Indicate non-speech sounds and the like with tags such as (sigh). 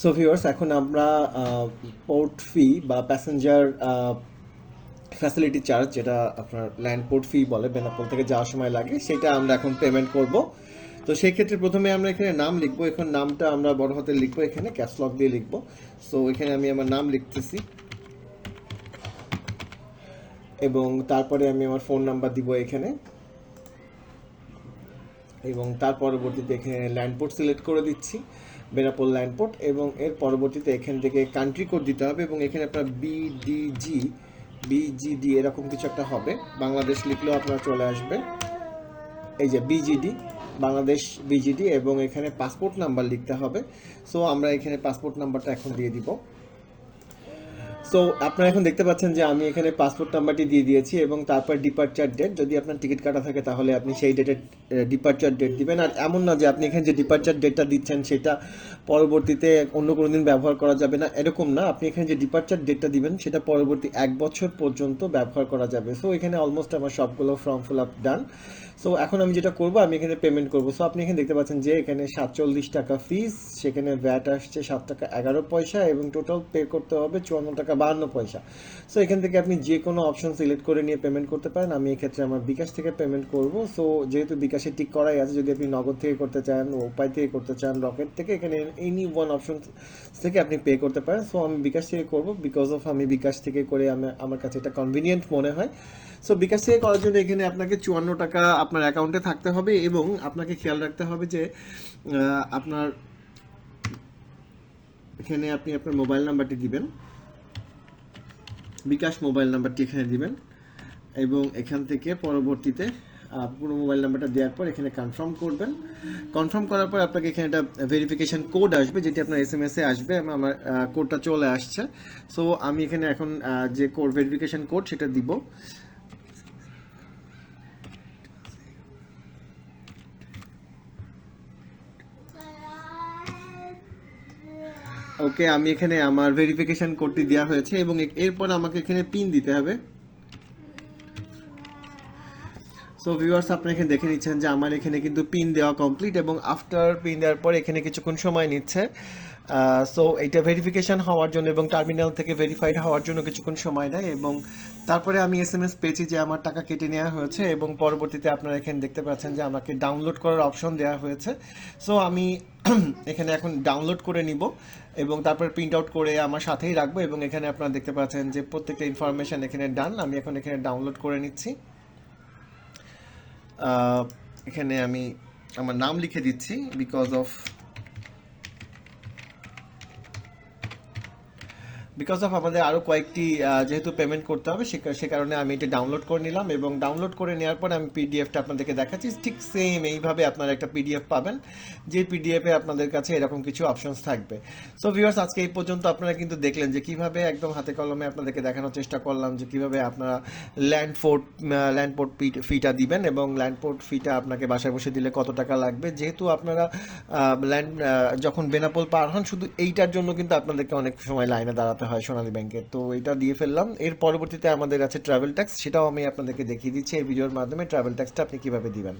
So viewers এখন আমরা port ফি বা প্যাসেঞ্জার ফ্যাসিলিটি চার্জ যেটা আপনার ল্যান্ড পোর্ট ফি বলে, বেনাপোল থেকে যাওয়ার সময় লাগে, সেটা আমরা এখন পেমেন্ট করব। তো সেই ক্ষেত্রে প্রথমে আমরা এখানে নাম লিখব, এখন নামটা আমরা বড় হাতে লিখব, এখানে ক্যাপসলক দিয়ে লিখব। সো এখানে আমি আমার নাম লিখতেছি। এবং তারপরে আমি আমার ফোন নাম্বার দিব এখানে। এবং তার পরবর্তীতে এখানে ল্যান্ডপোর্ট সিলেক্ট করে দিচ্ছি। বেনাপোল ল্যান্ডপোর্ট এবং এর পরবর্তীতে এখান থেকে কান্ট্রি কোড দিতে হবে এবং এখানে আপনার বিডিজি বিজিডি এরকম কিছু একটা হবে। বাংলাদেশ লিখলেও আপনার চলে আসবে এই যে বিজিডি বাংলাদেশ বিজিডি এবং এখানে পাসপোর্ট নাম্বার লিখতে হবে। সো আমরা এখানে পাসপোর্ট নাম্বারটা এখন দিয়ে দিব। সো আপনারা এখন দেখতে পাচ্ছেন যে আমি এখানে পাসপোর্ট নাম্বারটি দিয়ে দিয়েছি এবং তারপর ডিপার্চার ডেট যদি আপনার টিকিট কাটা থাকে, তাহলে আপনি সেই ডেটের ডিপার্চার ডেট দিবেন। আর এমন না যে আপনি এখানে যে ডিপার্চার ডেটটা দিচ্ছেন, সেটা পরবর্তীতে অন্য কোনো দিন ব্যবহার করা যাবে না। এরকম না, আপনি এখানে যে ডিপার্চার ডেটটা দিবেন, সেটা পরবর্তী এক বছর পর্যন্ত ব্যবহার করা যাবে। সো এখানে অলমোস্ট আমার সবগুলো form fill up done so এখন আমি যেটা করব, আমি এখানে পেমেন্ট করব। সো আপনি এখানে দেখতে পাচ্ছেন যে, এখানে সাতচল্লিশ টাকা ফিস সেখানে ভ্যাট আসছে সাত টাকা এগারো পয়সা এবং টোটাল পে করতে হবে চুয়ান্ন টাকা বাহান্ন পয়সা। সো এখান থেকে আপনি যে কোনো অপশন সিলেক্ট করে নিয়ে পেমেন্ট করতে পারেন। আমি এক্ষেত্রে আমার বিকাশ থেকে পেমেন্ট করব। সো যেহেতু বিকাশে টিক করাই আছে, যদি আপনি নগদ থেকে করতে চান, উপায় থেকে করতে চান রকেট থেকে, এখানে এনি ওয়ান অপশন থেকে আপনি পে করতে পারেন। সো আমি বিকাশ থেকে করব। বিকজ অফ আমি বিকাশ থেকে করে আমি আমার কাছে এটা কনভিনিয়েন্ট মনে হয়। সো বিকাশ থেকে করার জন্য এখানে আপনাকে চুয়ান্ন টাকা আপনার অ্যাকাউন্টে থাকতে হবে এবং আপনাকে খেয়াল রাখতে হবে যে আপনার এখানে আপনি আপনার মোবাইল নাম্বারটি দিবেন। বিকাশ মোবাইল নাম্বারটি এখানে দিবেন এবং এখান থেকে পরবর্তীতে পুরো মোবাইল নাম্বারটা দেওয়ার পর এখানে কনফার্ম করবেন। কনফার্ম করার পর আপনাকে এখানে একটা ভেরিফিকেশন কোড আসবে, যেটি আপনার এস এম এসে আসবে আমার কোডটা চলে আসছে। সো আমি এখানে এখন যে কোড ভেরিফিকেশন কোড সেটা দিব। ওকে, আমি এখানে আমার ভেরিফিকেশন কোডটি দেওয়া হয়েছে এবং এরপর আমাকে এখানে পিন দিতে হবে। সো ভিউয়ার্স আপনি এখানে দেখে নিচ্ছেন যে আমার এখানে কিন্তু পিন দেওয়া কমপ্লিট এবং আফটার পিন দেওয়ার পর এখানে কিছুক্ষণ সময় নিচ্ছে। সো এটা ভেরিফিকেশন হওয়ার জন্য এবং টার্মিনাল থেকে ভেরিফাইড হওয়ার জন্য কিছুক্ষণ সময় নেয় এবং তারপরে আমি এস এম এস পেয়েছি যে আমার টাকা কেটে নেওয়া হয়েছে এবং পরবর্তীতে আপনারা এখানে দেখতে পাচ্ছেন যে আমাকে ডাউনলোড করার অপশন দেওয়া হয়েছে। সো আমি (clears throat) এখানে এখন ডাউনলোড করে নিব এবং তারপর প্রিন্ট আউট করে আমার সাথেই রাখব এবং এখানে আপনারা দেখতে পাচ্ছেন যে প্রত্যেকটা ইনফরমেশন এখানে ডান আমি এখন এখানে ডাউনলোড করে নিচ্ছি। এখানে আমি আমার নাম লিখে দিচ্ছি বিকজ অফ বিকজ অফ আমাদের আরও কয়েকটি যেহেতু পেমেন্ট করতে হবে, সে কারণে আমি এটা ডাউনলোড করে নিলাম এবং ডাউনলোড করে নেওয়ার পর আমি পিডিএফটা আপনাদেরকে দেখাচ্ছি। ঠিক সেম এইভাবে আপনারা একটা পিডিএফ পাবেন, যে পিডিএফে আপনাদের কাছে এরকম কিছু অপশনস থাকবে। সো ভিউয়ার্স আজকে এই পর্যন্ত আপনারা কিন্তু দেখলেন যে কীভাবে একদম হাতে কলমে আপনাদেরকে দেখানোর চেষ্টা করলাম যে কীভাবে আপনারা ল্যান্ড ফোর্ট ল্যান্ড পোর্ট ফিটা দিবেন এবং ল্যান্ড পোর্ট ফিটা আপনাকে বাসায় বসে দিলে কত টাকা লাগবে। যেহেতু আপনারা ল্যান্ড যখন বেনাপোল পার হন, শুধু এইটার জন্য কিন্তু আপনাদেরকে অনেক সময় লাইনে দাঁড়াতে হয় সোনালী ব্যাংকে। তো এটা দিয়ে ফেললাম। এর পরবর্তীতে আমাদের আছে ট্রাভেল ট্যাক্স সেটাও আমি আপনাদেরকে দেখিয়ে দিচ্ছি। এই ভিডিওর মাধ্যমে ট্রাভেল ট্যাক্সটা আপনি কীভাবে দিবেন?